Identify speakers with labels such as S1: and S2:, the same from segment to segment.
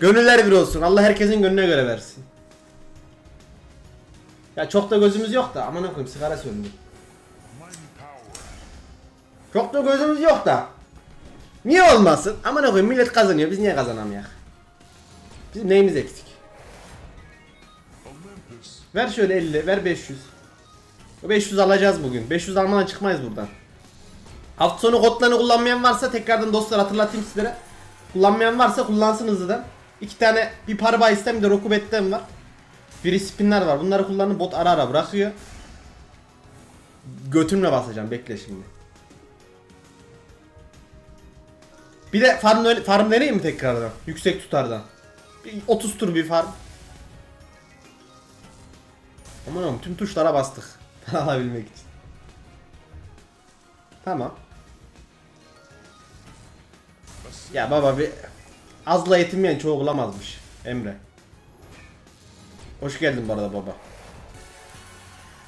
S1: Gönüller bir olsun. Allah herkesin gönlüne göre versin. Ya çok da gözümüz yok da aman koyayım sigara söndü. Çok da gözümüz yok da. Niye olmasın? Aman koyayım millet kazanıyor biz niye kazanamayız? Bizim neyimiz eksik? Ver şöyle 50, ver 500. O 500 alacağız bugün. 500 almadan çıkmayız buradan. Hafta sonu kodlarını kullanmayan varsa tekrardan dostlar hatırlatayım sizlere. Kullanmayan varsa kullansın hızlıdan. İki tane bir parba istem de rokubetten var. Free spinler var. Bunları kullanın bot ara ara bırakıyor. Götümle basacağım bekle şimdi. Bir de farm, farm deneyeyim mi tekrardan? Yüksek tutardan. Bir 30 tur bir farm. Aman aman tüm tuşlara bastık. Alabilmek için. Tamam. Ya baba bir azla yetinmeyen çoğu bulamazmış. Emre. Hoş geldin bu arada baba.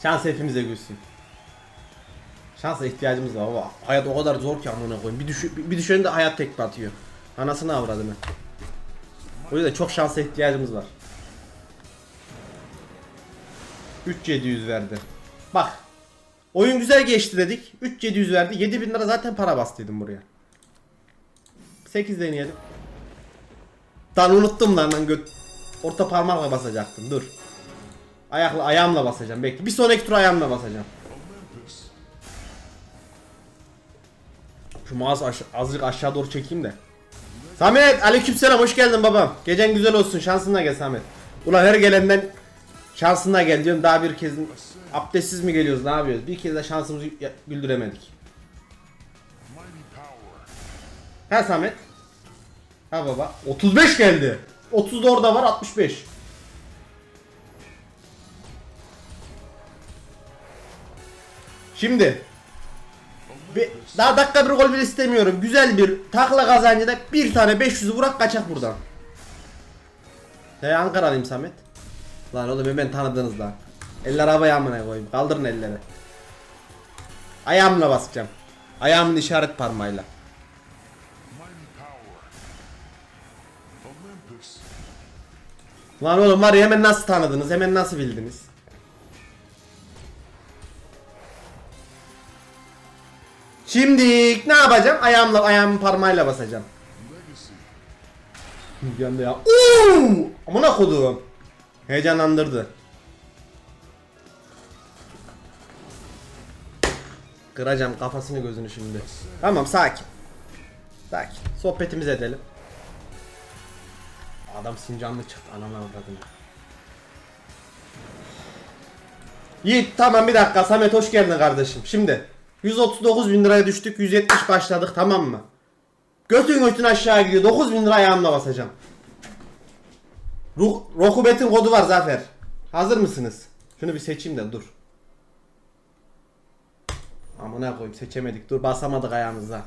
S1: Şans hepimize gülsün. Şansa ihtiyacımız var baba. Hayat o kadar zor ki amına koyayım. Bir, düşü, bir düşen de hayat tekme atıyor. Anasını avradını. O yüzden çok şansa ihtiyacımız var. 3700 verdi. Bak. Oyun güzel geçti dedik. 3700 verdi. 7000 lira zaten para bastıydım buraya. 8 deneyelim. Lan unuttum lan lan göt. Orta parmakla basacaktım. Dur. Ayakla ayağımla basacağım. Bekle. Bir sonraki tur ayağımla basacağım. Şu mouse aş- azıcık aşağı doğru çekeyim de. Samet aleykümselam hoş geldin babam. Gecen güzel olsun şansına gel Samet. Ulan her gelenden şansına gel diyorum daha bir kez abdestsiz mi geliyoruz ne yapıyoruz? Bir kez de şansımızı güldüremedik. Ha Samet. Ha baba. 35 geldi. 30 da orada var 65. Şimdi bir, daha dakika bir gol bile istemiyorum. Güzel bir takla kazancı da bir tane 500'ü vurak kaçak buradan. He Ankaralıyım Samet. Lan oğlum hemen tanıdınız lan. Eller havaya amına koyayım. Kaldırın elleri. Ayağımla basacağım. Ayağımın işaret parmağıyla. Lan oğlum var ya hemen nasıl tanıdınız? Hemen nasıl bildiniz? Şimdi ne yapacağım? Ayağımla ayağımın parmağıyla basacağım. Anda ya. Uuu! Amına kodum. Heyecanlandırdı. Kıracağım kafasını gözünü şimdi. Tamam sakin. Sakin. Sohbetimizi edelim. Adam sincanlı çıktı anama avradını. Yiğit tamam bir dakika Samet hoş geldin kardeşim. Şimdi 139 bin liraya düştük 170 başladık tamam mı? Götün götün aşağı gidiyor 9 bin lira ayağımla basacağım. Ruh, Rokubet'in kodu var Zafer. Hazır mısınız? Şunu bir seçeyim de dur. Amına koyayım seçemedik dur basamadık ayağımıza.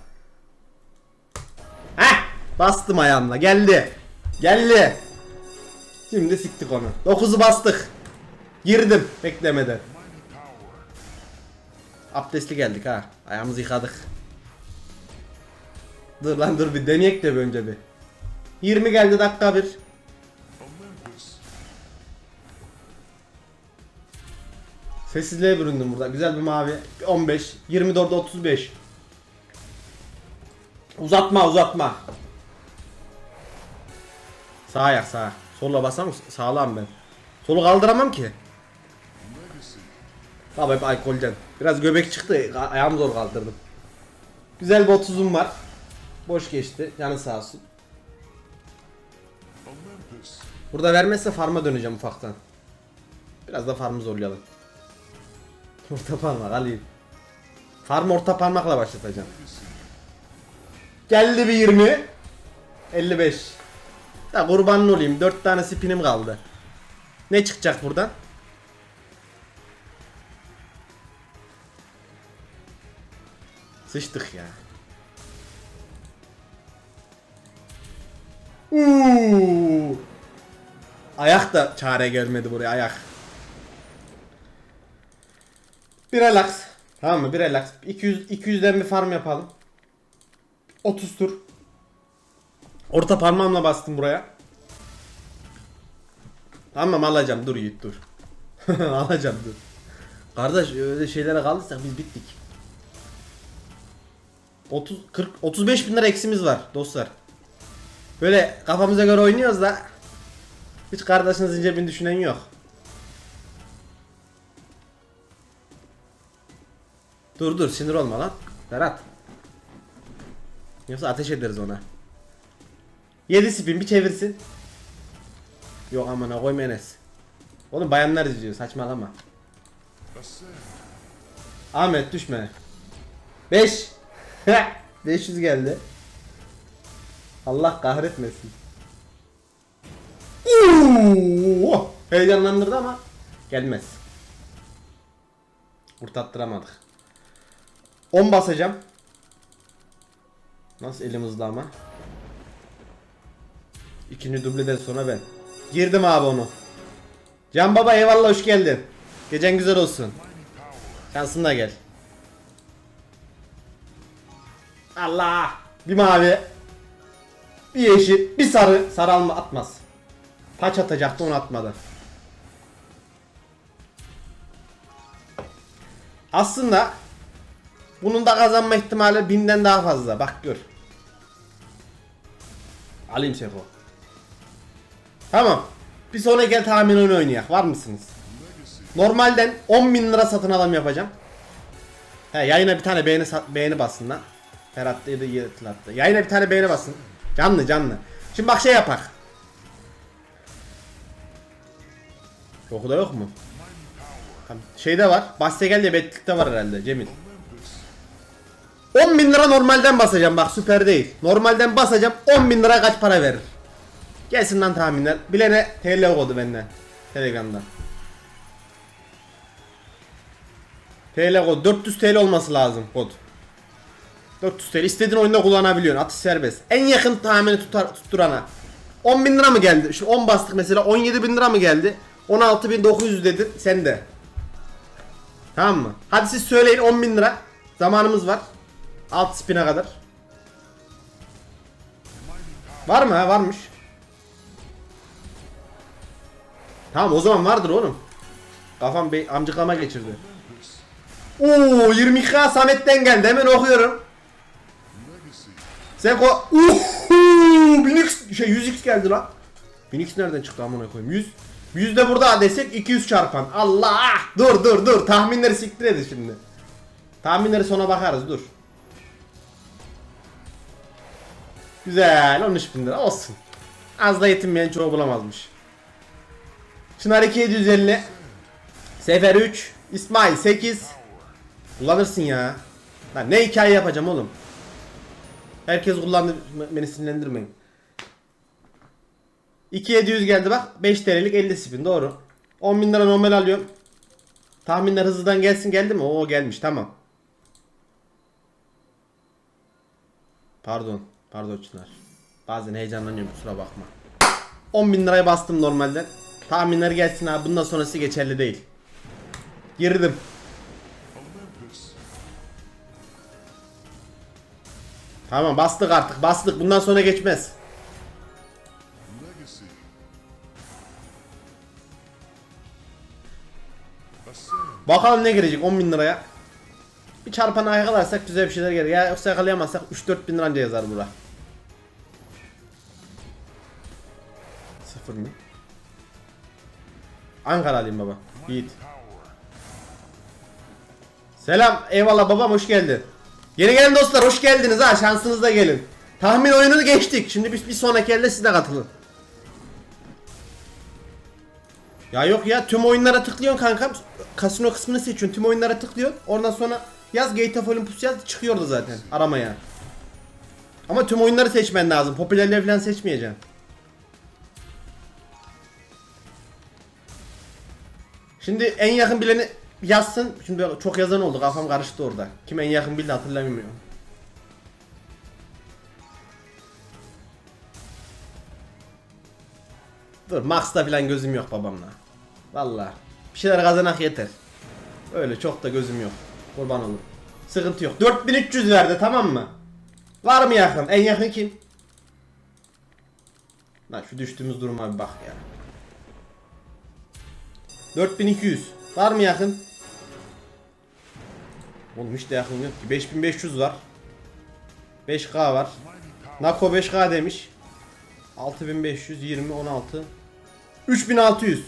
S1: Heh bastım ayağımla geldi. Geldi. Şimdi siktik onu. 9'u bastık. Girdim beklemeden. Abdestli geldik ha. Ayağımızı yıkadık. Dur lan dur bir deneyek de önce bir. 20 geldi dakika bir. Sessizliğe büründüm burada. Güzel bir mavi. Bir 15. 24'de 35. Uzatma uzatma. Sağ ayak sağ. Solla basam sağlam ben. Solu kaldıramam ki. Baba hep alkolden. Biraz göbek çıktı. Ayağımı zor kaldırdım. Güzel bir 30'um var. Boş geçti. Canı sağ olsun. Burada vermezse farma döneceğim ufaktan. Biraz da farmı zorlayalım. Orta parmak alayım. Farm orta parmakla başlatacağım. Geldi bir 20. 55. Da kurbanın olayım. 4 tane spinim kaldı. Ne çıkacak buradan? Sıçtık ya. Uuu. Ayak da çare gelmedi buraya ayak. Bir relax. Tamam mı? Bir relax. 200 200'den bir farm yapalım. 30 tur. Orta parmağımla bastım buraya. Tamam alacağım dur Yiğit dur. alacağım dur. Kardeş öyle şeylere kaldıysak biz bittik. 30 40 35 bin lira eksimiz var dostlar. Böyle kafamıza göre oynuyoruz da hiç kardeşinizin cebini düşünen yok. Dur dur sinir olma lan. Berat. Yoksa ateş ederiz ona. 7 spin bir çevirsin. Yok amına koyma Enes. Oğlum bayanlar izliyor saçmalama. Ahmet düşme. 5. 500 geldi. Allah kahretmesin. Uuu! Heyecanlandırdı ama gelmez. Kurtattıramadık. 10 basacağım. Nasıl elim hızlı ama. İkinci dubleden sonra ben. Girdim abi onu. Can baba eyvallah hoş geldin. Gecen güzel olsun. Şansın da gel. Allah. Bir mavi. Bir yeşil. Bir sarı. Sarı alma atmaz. Taç atacaktı onu atmadı. Aslında bunun da kazanma ihtimali binden daha fazla. Bak gör. Alayım Seko. Tamam. Bir sonraki tahmin oyunu oynayak. Var mısınız? Normalden 10 bin lira satın alım yapacağım. He yayına bir tane beğeni beğeni bassın lan. Ferhat dedi yetlattı. Yayına bir tane beğeni basın. Canlı canlı. Şimdi bak şey yapak. Yoku da yok mu? Tamam. Şeyde var. Bahse gel diye betlikte var herhalde Cemil. 10 bin lira normalden basacağım bak süper değil. Normalden basacağım 10 bin lira kaç para verir? Gelsin lan tahminler. Bilene TL kodu benden. Telegram'dan. TL kod 400 TL olması lazım kod. 400 TL istediğin oyunda kullanabiliyorsun. Atış serbest. En yakın tahmini tutar, tutturana. 10 bin lira mı geldi? Şu 10 bastık mesela 17 bin lira mı geldi? 16.900 dedin sen de. Tamam mı? Hadi siz söyleyin 10 bin lira. Zamanımız var. Alt spin'e kadar. Var mı ha? Varmış. Tamam o zaman vardır oğlum. Kafam bir amcıklama geçirdi. Oo 22K Samet'ten geldi hemen okuyorum. Seko Uhu 1000x şey 100x geldi lan. 1000x nereden çıktı amına koyayım? 100 100 de burada desek 200 çarpan. Allah! Dur dur dur. Tahminleri siktir edin şimdi. Tahminleri sona bakarız dur. Güzel 13 bin lira olsun. Az da yetinmeyen çoğu bulamazmış. Çınar 2750 Sefer 3 İsmail 8 Kullanırsın ya. Lan ne hikaye yapacağım oğlum. Herkes kullandı beni sinirlendirmeyin. 2700 geldi bak 5 TL'lik 50 spin doğru. 10 bin lira normal alıyorum. Tahminler hızlıdan gelsin geldi mi? Oo gelmiş tamam. Pardon. Pardon Çınar. Bazen heyecanlanıyorum kusura bakma. 10 bin liraya bastım normalden. Tahminler gelsin abi bundan sonrası geçerli değil. Girdim. Tamam bastık artık bastık bundan sonra geçmez. Bakalım ne girecek 10 bin liraya. Bir çarpanı yakalarsak güzel bir şeyler gelir. Ya yoksa yakalayamazsak 3-4 bin lira anca yazar bura. Sıfır mı? Ankara alayım baba. Yiğit. Selam. Eyvallah babam hoş geldin. Yeni gelen dostlar hoş geldiniz ha. Şansınızda gelin. Tahmin oyununu geçtik. Şimdi bir, bir sonraki elde siz de katılın. Ya yok ya tüm oyunlara tıklıyorsun kankam. Kasino kısmını seçiyorsun. Tüm oyunlara tıklıyorsun. Oradan sonra yaz Gate of Olympus yaz çıkıyordu zaten aramaya. Ama tüm oyunları seçmen lazım. Popülerleri falan seçmeyeceksin. Şimdi en yakın bileni yazsın. Şimdi çok yazan oldu. Kafam karıştı orada. Kim en yakın bildi hatırlamıyorum. Dur Max'ta falan gözüm yok babamla. Valla. Bir şeyler kazanak yeter. Öyle çok da gözüm yok. Kurban olurum. Sıkıntı yok. 4300 verdi tamam mı? Var mı yakın? En yakın kim? Lan şu düştüğümüz duruma bir bak ya. 4200. Var mı yakın? Oğlum hiç de yakın yok ki. 5500 var. 5K var. Nako 5K demiş. 6500 20 16 3600.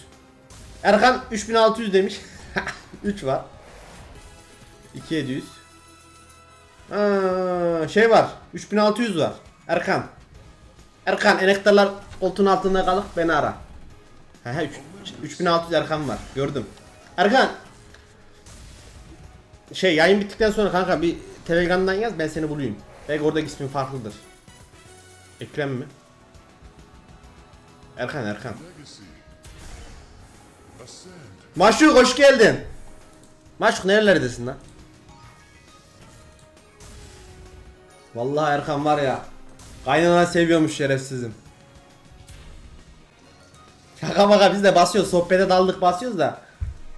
S1: Erkan 3600 demiş. 3 var. 2700. Aa, şey var. 3600 var. Erkan. Erkan enektarlar koltuğun altında kalıp beni ara. He he 3600 Erkan var. Gördüm. Erkan. Şey yayın bittikten sonra kanka bir Telegram'dan yaz ben seni bulayım. Belki oradaki ismin farklıdır. Ekrem mi? Erkan Erkan. Maşuk hoş geldin. Maşuk nerelerdesin lan? Vallahi Erkan var ya. Kaynana seviyormuş şerefsizim. Şaka maka biz de basıyoruz. Sohbete daldık basıyoruz da.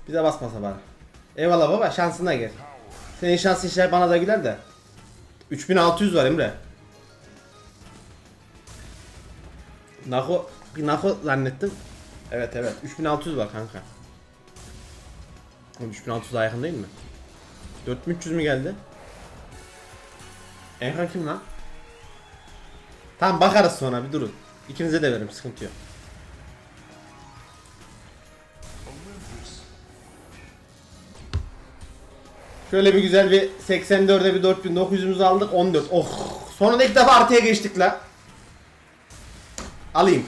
S1: Bize basmasa bari. Eyvallah baba şansına gel. Senin şansın şey bana da güler de. 3600 var Emre. Nako, bir Nako zannettim. Evet evet 3600 var kanka. Oğlum 3600 daha yakın değil mi? 4300 mü geldi? Erkan kim lan? Tamam bakarız sonra bir durun. İkinize de veririm sıkıntı yok. Şöyle bir güzel bir 84'e bir 4900'ümüzü aldık 14. Oh sonunda ilk defa artıya geçtik la. Alayım.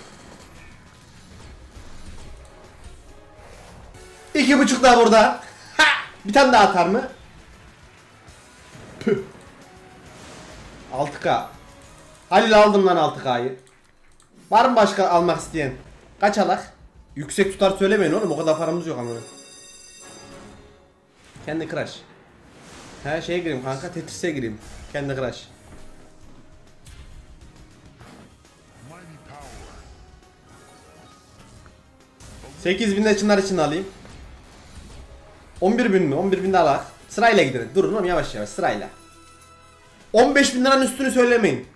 S1: İki buçuk daha burada. Ha! Bir tane daha atar mı? Püh. 6K. Halil aldım lan 6K'yı. Var mı başka almak isteyen? Kaç alak? Yüksek tutar söylemeyin oğlum o kadar paramız yok ama. Kendi crush. Her şeye gireyim kanka Tetris'e gireyim. Kendi crush.
S2: Mighty power.
S1: 8000 Çınar için alayım. 11 bin mi? 11 bin de alak. Sırayla gidelim. Durun oğlum yavaş yavaş sırayla. 15 bin liranın üstünü söylemeyin.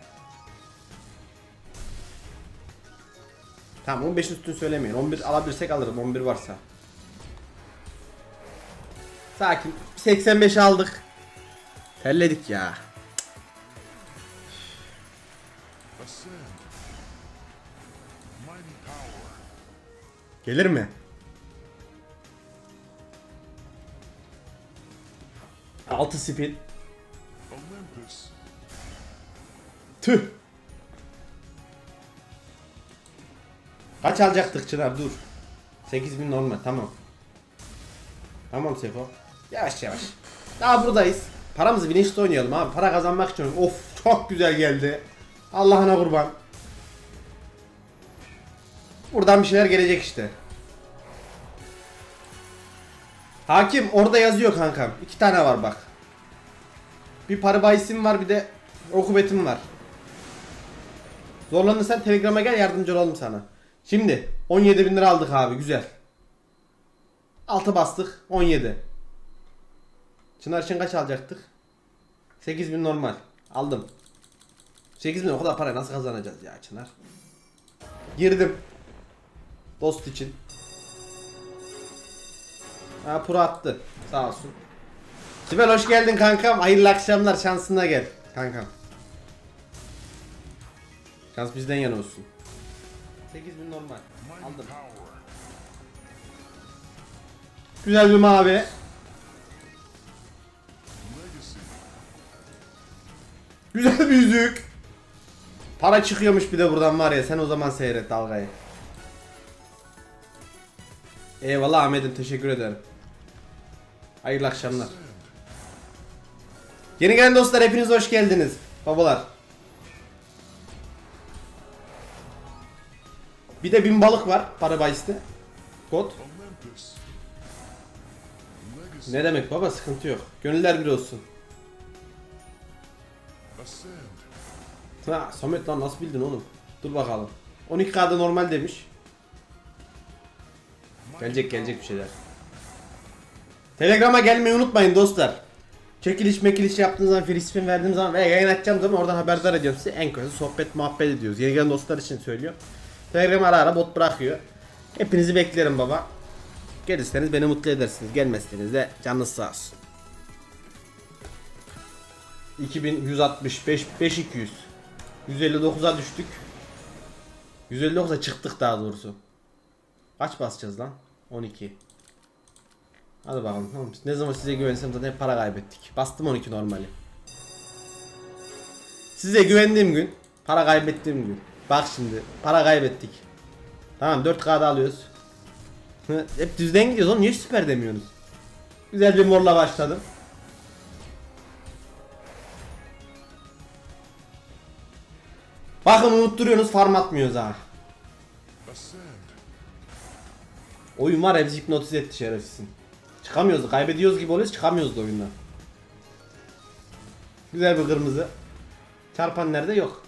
S1: Tamam 15'in üstünü söylemeyin. 11 alabilirsek alırım 11 varsa. Sakin. 85 aldık. Terledik ya. Gelir mi? Altı spin. Tüh. Kaç alacaktık Çınar dur. 8000 normal tamam. Tamam Sefo. Yavaş yavaş. Daha buradayız. Paramızı bilinçli oynayalım abi. Para kazanmak için. Of çok güzel geldi. Allah'ına kurban. Buradan bir şeyler gelecek işte. Hakim orada yazıyor kankam. İki tane var bak. Bir parabayisim var bir de okubetim var. Zorlanırsan telegrama gel yardımcı olalım sana. Şimdi 17 bin lira aldık abi güzel. Altı bastık 17. Çınar için kaç alacaktık? 8 bin normal. Aldım. 8 bin o kadar parayı nasıl kazanacağız ya Çınar? Girdim. Dost için. Ha pro attı. Sağ olsun. Sibel hoş geldin kankam. Hayırlı akşamlar. Şansına gel kankam. Şans bizden yana olsun. 8000 normal. Aldım. Güzel bir mavi. Güzel bir yüzük. Para çıkıyormuş bir de buradan var ya sen o zaman seyret dalgayı. Eyvallah Ahmet'im teşekkür ederim. Hayırlı akşamlar. Yeni gelen dostlar hepiniz hoş geldiniz. Babalar. Bir de bin balık var para bahiste. Kod. Ne demek baba sıkıntı yok. Gönüller bir olsun. Ha Samet lan nasıl bildin oğlum? Dur bakalım. 12K'da normal demiş. Gelecek gelecek bir şeyler. Telegram'a gelmeyi unutmayın dostlar. Çekiliş mekiliş yaptığınız zaman, free spin verdiğim zaman veya yayın açacağım zaman oradan haberdar ediyorum size. En kötü sohbet muhabbet ediyoruz. Yeni gelen dostlar için söylüyorum. Telegram ara ara bot bırakıyor. Hepinizi beklerim baba. Gelirseniz beni mutlu edersiniz. Gelmezseniz de canınız sağ olsun. 2165 5200 159'a düştük. 159'a çıktık daha doğrusu. Kaç basacağız lan? 12. Hadi bakalım. Ne zaman size güvensem zaten hep para kaybettik. Bastım 12 normali. Size güvendiğim gün, para kaybettiğim gün. Bak şimdi, para kaybettik. Tamam 4K'da alıyoruz. Hep düzden gidiyoruz oğlum niye süper demiyorsunuz? Güzel bir morla başladım. Bakın unutturuyorsunuz farm atmıyoruz ha. Oyun var ya bizi hipnotize etti şerefsizin. Çıkamıyoruz kaybediyoruz gibi oluyoruz çıkamıyoruz da oyundan. Güzel bir kırmızı. Çarpan nerede yok.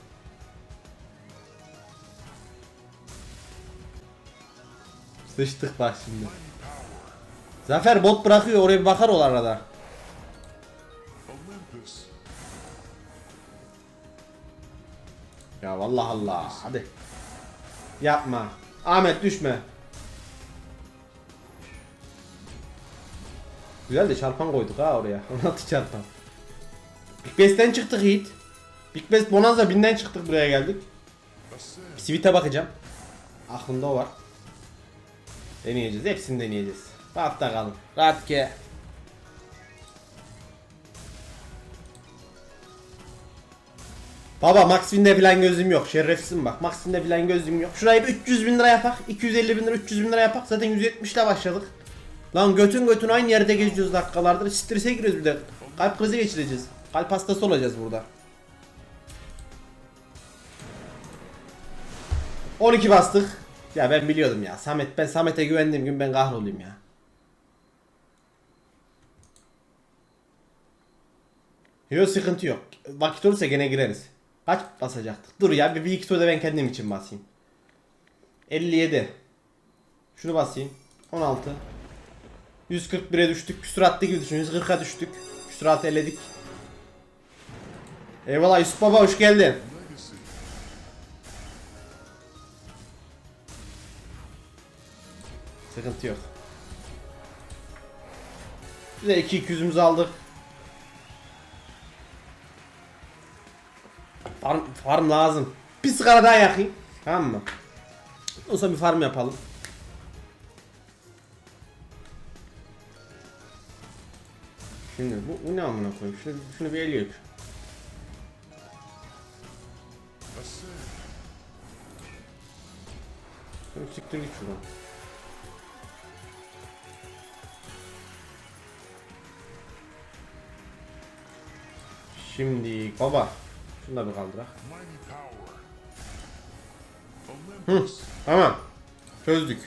S1: Sıçtık bak şimdi. Zafer bot bırakıyor oraya bir bakar ol arada. Ya vallahi Allah hadi. Yapma. Ahmet düşme. Güzel de çarpan koyduk ha oraya. 16 çarpan. Big Best'ten çıktık Yiğit. Big Best Bonanza 1000'den çıktık buraya geldik. Sweet'e bakacağım. Aklımda o var. Deneyeceğiz. Hepsini deneyeceğiz. Rahatta kalın. Rahat ki. Baba Max Win'de falan gözüm yok. Şerefsizim bak. Max Win'de falan gözüm yok. Şurayı bir 300 bin lira yapak. 250 bin lira 300 bin lira yapak. Zaten 170 ile başladık. Lan götün götün aynı yerde geziyoruz dakikalardır. Strese giriyoruz bir de. Kalp krizi geçireceğiz. Kalp hastası olacağız burada. 12 bastık. Ya ben biliyordum ya. Samet ben Samet'e güvendiğim gün ben kahrolayım ya. Yok sıkıntı yok. Vakit olursa gene gireriz. Kaç basacaktık? Dur ya bir, bir iki turda ben kendim için basayım. 57. Şunu basayım. 16. 141'e düştük. Küsuratlı gibi düşün. 140'a düştük. Küsuratı eledik. Eyvallah Yusuf Baba hoş geldin. Sıkıntı yok. Bize 2 200'ümüzü aldık. Farm, farm lazım. Bir sigara daha yakayım. Tamam mı? O zaman bir farm yapalım. Şimdi bu, bu ne amına koyayım? Şunu, şunu bir.
S2: Ascend.
S1: Şunu siktir git şuradan. Şimdi baba şunu da bir kaldırak.
S2: Olympus.
S1: Tamam. Çözdük.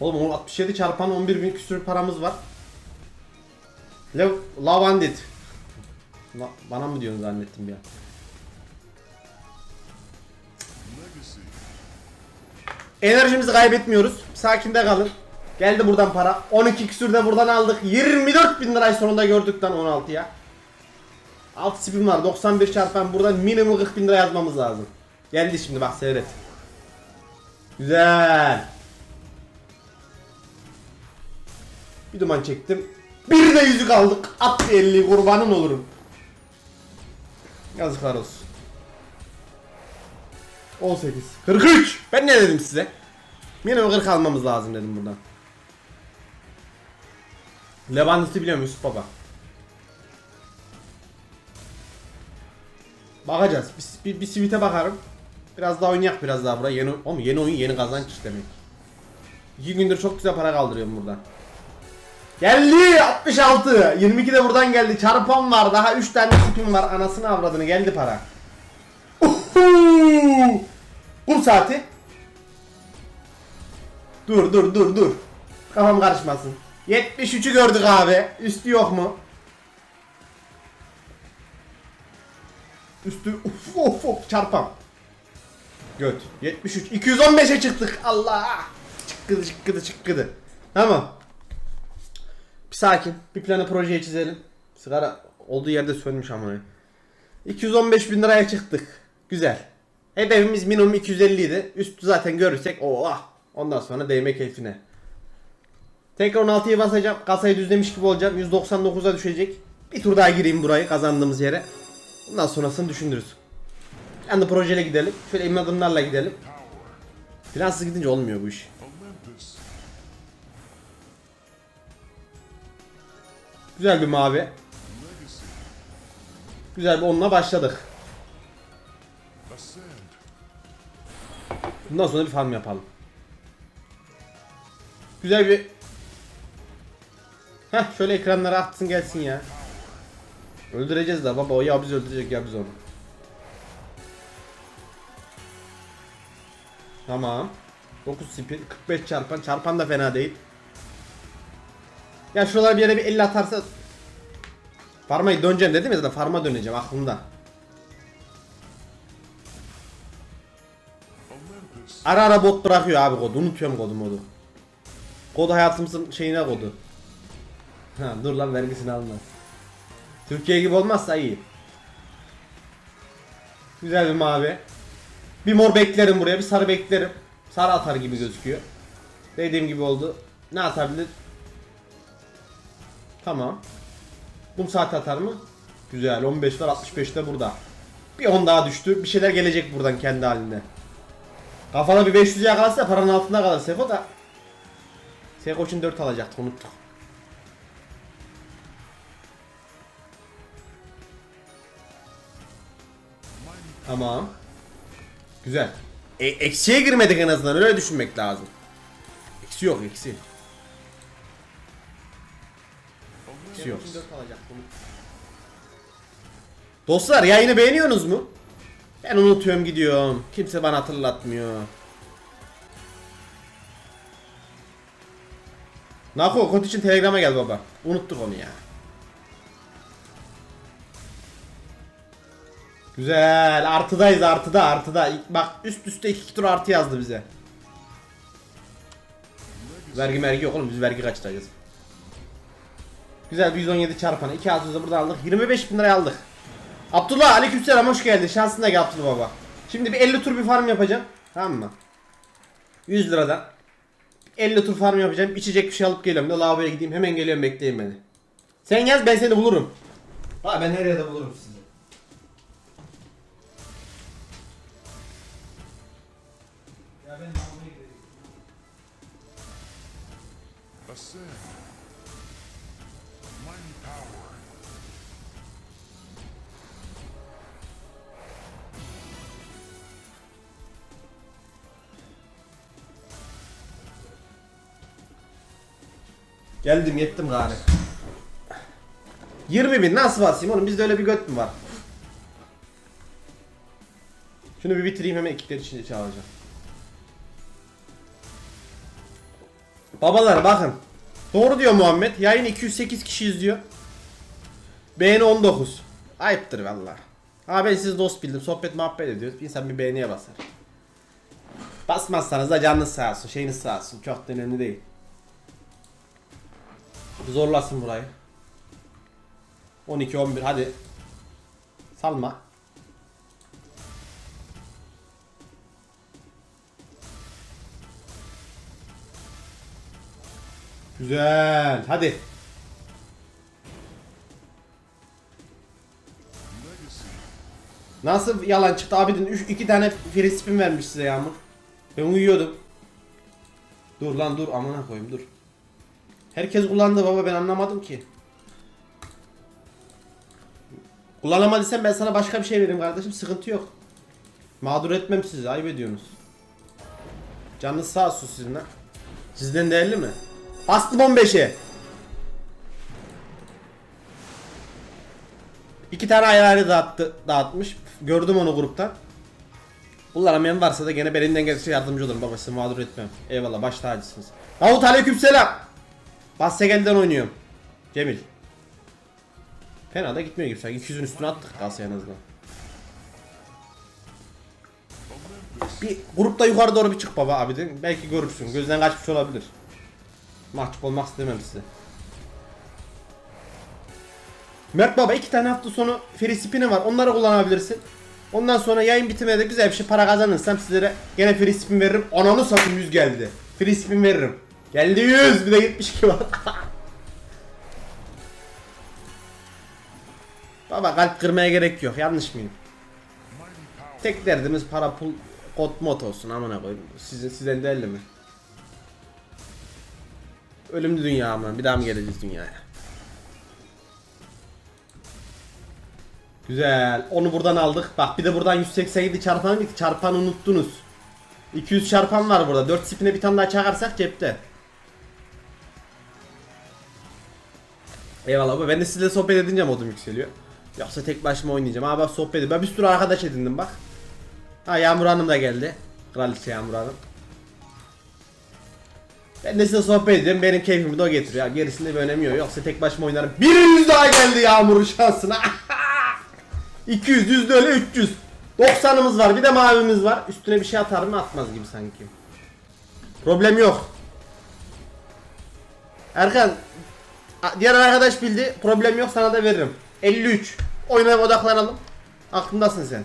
S1: Oğlum o 67 çarpan 11 bin küsür paramız var. Lev Lavandit. La- Bana mı diyorsun zannettim ya. Enerjimizi kaybetmiyoruz. Sakin de kalın. Geldi buradan para. 12 küsür de buradan aldık. 24 bin lirayı sonunda gördük lan 16'ya. Alt spin var. 91 çarpan buradan minimum 40 bin lira yazmamız lazım. Geldi şimdi bak seyret. Güzel. Bir duman çektim. Bir de yüzük aldık. At bir 50 kurbanın olurum. Yazıklar olsun. 18. 43. Ben ne dedim size? Minimum 40 almamız lazım dedim buradan. Lewandowski biliyor musun baba? Bakacağız. Bir, bir, bir sivite bakarım. Biraz daha oynayak biraz daha buraya. Yeni, oğlum yeni oyun yeni kazanç demek. İki gündür çok güzel para kaldırıyorum buradan. Geldi 66. 22 de buradan geldi. Çarpan var. Daha 3 tane spin var. Anasını avradını geldi para. Kum saati. Dur dur dur dur. Kafam karışmasın. 73'ü gördük abi. Üstü yok mu? Üstü uf of of çarpam. Göt. 73. 215'e çıktık. Allah. Çıkkıdı çıkkıdı çıkkıdı. Tamam. Bir sakin. Bir planı projeye çizelim. Sigara olduğu yerde sönmüş ama. 215 bin liraya çıktık. Güzel. Hedefimiz minimum 250 idi. Üstü zaten görürsek oha. Ondan sonra değme keyfine. Tekrar 16'yı basacağım. Kasayı düzlemiş gibi olacağım. 199'a düşecek. Bir tur daha gireyim burayı kazandığımız yere. Bundan sonrasını düşünürüz. Yani projeyle gidelim. Şöyle emin adımlarla gidelim. Plansız gidince olmuyor bu iş. Güzel bir mavi. Güzel bir onunla başladık. Bundan sonra bir farm yapalım. Güzel bir... Heh şöyle ekranlara atsın gelsin ya. Öldüreceğiz de baba o ya biz öldürecek ya biz onu. Tamam. 9 spin 45 çarpan çarpan da fena değil. Ya şuralara bir yere bir 50 atarsa Farma'yı döneceğim dedim ya zaten farma döneceğim aklımda. Ara ara bot bırakıyor abi kodu. Unutuyorum kodu modu. Kod hayatımızın şeyine kodu. Ha dur lan vergisini almaz. Türkiye gibi olmazsa iyi. Güzel bir mavi. Bir mor beklerim buraya, bir sarı beklerim. Sarı atar gibi gözüküyor. Dediğim gibi oldu. Ne atabilir? Tamam. Kum saati atar mı? Güzel. 15 var, 65 de burada. Bir 10 daha düştü. Bir şeyler gelecek buradan kendi halinde. Kafana bir 500 yakalarsa paranın altında kalır Seko da. Seko için 4 alacaktı unuttuk. Tamam. Güzel. E, eksiye girmedik en azından öyle düşünmek lazım. Eksi yok eksi. Eksi yok. Dostlar yayını beğeniyorsunuz mu? Ben unutuyorum gidiyorum. Kimse bana hatırlatmıyor. Nako kod için telegrama gel baba. Unuttuk onu ya. Güzel. Artıdayız artıda artıda. Bak üst üste iki tur artı yazdı bize. Vergi mergi yok oğlum biz vergi kaçıracağız. Güzel bir 117 çarpanı. 2 altı buradan aldık. 25 bin liraya aldık. Abdullah aleykümselam hoş geldin. Şansına gel Abdullah baba. Şimdi bir 50 tur bir farm yapacağım. Tamam mı? 100 liradan. 50 tur farm yapacağım. İçecek bir şey alıp geliyorum. Da lavaboya gideyim. Hemen geliyorum bekleyin beni. Sen yaz ben seni bulurum. Ha ben her yerde bulurum sizi.
S2: Ascend. Mighty power.
S1: Geldim yettim gari. 20 bin nasıl basayım oğlum bizde öyle bir göt mü var? Şunu bir bitireyim hemen ekipler içinde çağıracağım. Babalar bakın. Doğru diyor Muhammed. Yayın 208 kişi izliyor. Beğeni 19. Ayıptır valla. Ha ben sizi dost bildim. Sohbet muhabbet ediyoruz. Bir insan bir beğeniye basar. Basmazsanız da canınız sağ olsun. Şeyiniz sağ olsun. Çok da önemli değil. Zorlasın burayı. 12 11 hadi. Salma. Güzel. Hadi. Nasıl yalan çıktı abidin 3 2 tane free spin vermiş size Yağmur. Ben uyuyordum. Dur lan dur amına koyayım dur. Herkes kullandı baba ben anlamadım ki. Kullanamadıysan ben sana başka bir şey veririm kardeşim sıkıntı yok. Mağdur etmem sizi ayıp ediyorsunuz. Canınız sağ olsun sizin ha. Sizden değerli mi? Bastım 15'e. İki tane ayarı dağıttı, dağıtmış. Gördüm onu gruptan. Kullanamayan varsa da gene belinden gelirse yardımcı olurum baba sizi mağdur etmem. Eyvallah baş tacısınız. Davut aleykümselam. Bassegel'den oynuyorum. Cemil. Fena da gitmiyor gibi sanki 200'ün üstüne attık kalsa en azından. Bir grupta yukarı doğru bir çık baba abi. Belki görürsün. Gözden kaçmış olabilir. Mahcup olmak istemem size. Mert baba iki tane hafta sonu free spin'i var. Onları kullanabilirsin. Ondan sonra yayın bitimine de güzel bir şey para kazanırsam sizlere gene free spin veririm. Ananı satayım yüz geldi. Free spin veririm. Geldi 100 bir de 72 var. Baba kalp kırmaya gerek yok yanlış mıyım? Tek derdimiz para pul kod mod olsun amına koyayım. Sizin sizden değerli mi? Ölümlü dünya amına bir daha mı geleceğiz dünyaya? Güzel. Onu buradan aldık. Bak bir de buradan 187 çarpan gitti. Çarpan unuttunuz. 200 çarpan var burada. 4 spine bir tane daha çakarsak cepte. Eyvallah abi. Ben de sizle sohbet edince modum yükseliyor. Yoksa tek başıma oynayacağım. Abi bak sohbet ediyorum. Ben bir sürü arkadaş edindim bak. Ha Yağmur Hanım da geldi. Kraliçe Yağmur Hanım. Ben de size sohbet ediyorum. Benim keyfimi de o getiriyor. Gerisinde bir önemi yok. Yoksa tek başıma oynarım. Biriniz daha geldi Yağmur'un şansına. 200, yüzde öyle 300. 90'ımız var. Bir de mavimiz var. Üstüne bir şey atar mı atmaz gibi sanki. Problem yok. Erkan diğer arkadaş bildi. Problem yok sana da veririm. 53. Oynaya odaklanalım. Aklındasın sen.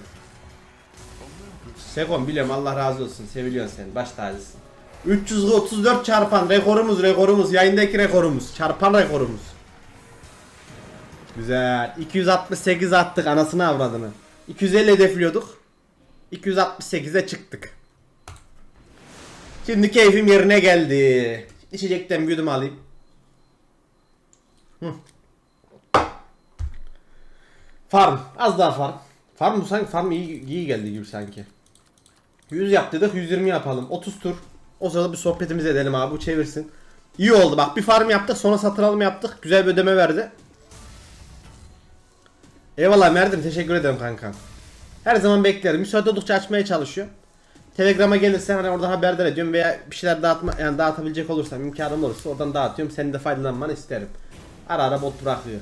S1: Sekon biliyorum Allah razı olsun. Seviliyorsun sen. Baş tacısın. 334 çarpan rekorumuz rekorumuz. Yayındaki rekorumuz. Çarpan rekorumuz. Güzel. 268 attık anasını avradını. 250 hedefliyorduk. 268'e çıktık. Şimdi keyfim yerine geldi. İçecekten yudum alayım. Farm. Az daha farm. Farm bu sanki farm iyi, iyi geldi gibi sanki. 100 yap dedik 120 yapalım. 30 tur. O sırada bir sohbetimizi edelim abi bu çevirsin. İyi oldu bak bir farm yaptık sonra satın alım yaptık. Güzel bir ödeme verdi. Eyvallah Merdim teşekkür ederim kanka. Her zaman beklerim. Müsaade oldukça açmaya çalışıyor. Telegram'a gelirsen hani oradan haberdar ediyorum veya bir şeyler dağıtma yani dağıtabilecek olursam imkanım olursa oradan dağıtıyorum. Senin de faydalanmanı isterim. Ara ara bot bırakıyor.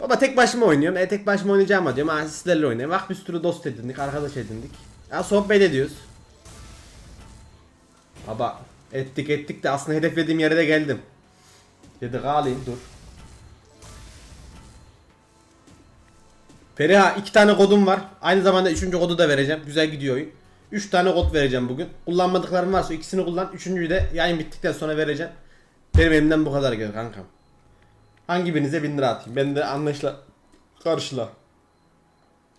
S1: Baba tek başıma oynuyorum. E tek başıma oynayacağım diyorum. Ha sizlerle oynayayım. Bak bir sürü dost edindik, arkadaş edindik. Ya sohbet ediyoruz. Baba ettik ettik de aslında hedeflediğim yere de geldim. Dedik alayım dur. Feriha iki tane kodum var. Aynı zamanda üçüncü kodu da vereceğim. Güzel gidiyor oyun. Üç tane kod vereceğim bugün. Kullanmadıklarım varsa ikisini kullan. Üçüncüyü de yayın bittikten sonra vereceğim. Benim elimden bu kadar gel kankam. Hangi birinize 1000 lira atayım? Ben de anlaşla karşıla.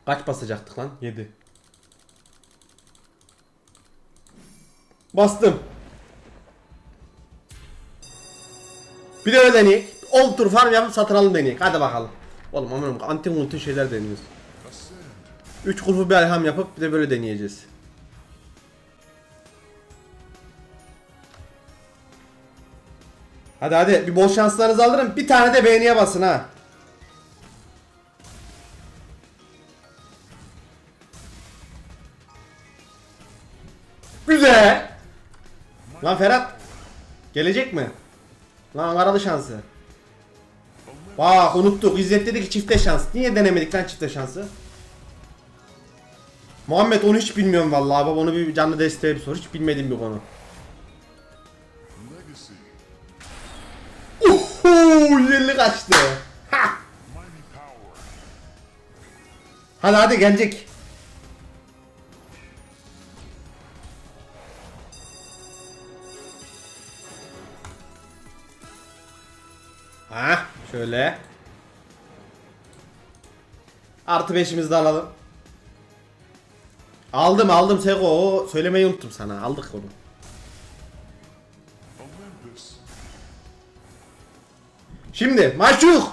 S1: Kaç basacaktık lan? 7. Bastım. Bir de öyle deneyek. 10 tur farm yapıp satın alın deneyek. Hadi bakalım. Oğlum aman anti multi şeyler deniyoruz.
S2: Ascend.
S1: 3 grubu bir alham yapıp bir de böyle deneyeceğiz. Hadi hadi bir bol şanslarınızı alırım. Bir tane de beğeniye basın ha. Güzel. Lan Ferhat. Gelecek mi? Lan aradı şansı. Bak unuttuk. İzzet dedi ki çifte şans. Niye denemedik lan çifte şansı? Muhammed onu hiç bilmiyorum vallahi baba onu bir canlı desteğe bir sor. Hiç bilmediğim bir konu. Uhu 150 kaçtı. Ha! Hadi hadi gelecek. Ha şöyle. Artı beşimizi de alalım. Aldım aldım Seko. Söylemeyi unuttum sana. Aldık onu. Şimdi maçuk.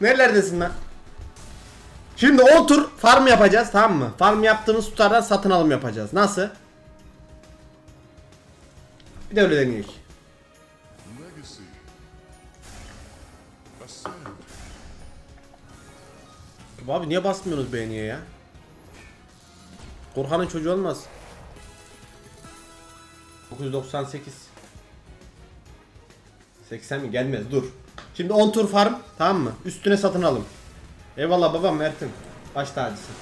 S1: Nerelerdesin lan? Şimdi 10 tur farm yapacağız tamam mı? Farm yaptığımız tutardan satın alım yapacağız. Nasıl? Bir de öyle deneyelim. Abi niye basmıyorsunuz beğeniye ya? Korhan'ın çocuğu olmaz. 998 80 mi? Gelmez dur. Şimdi 10 tur farm tamam mı? Üstüne satın alım. Eyvallah babam Mert'im. Baş tacısın.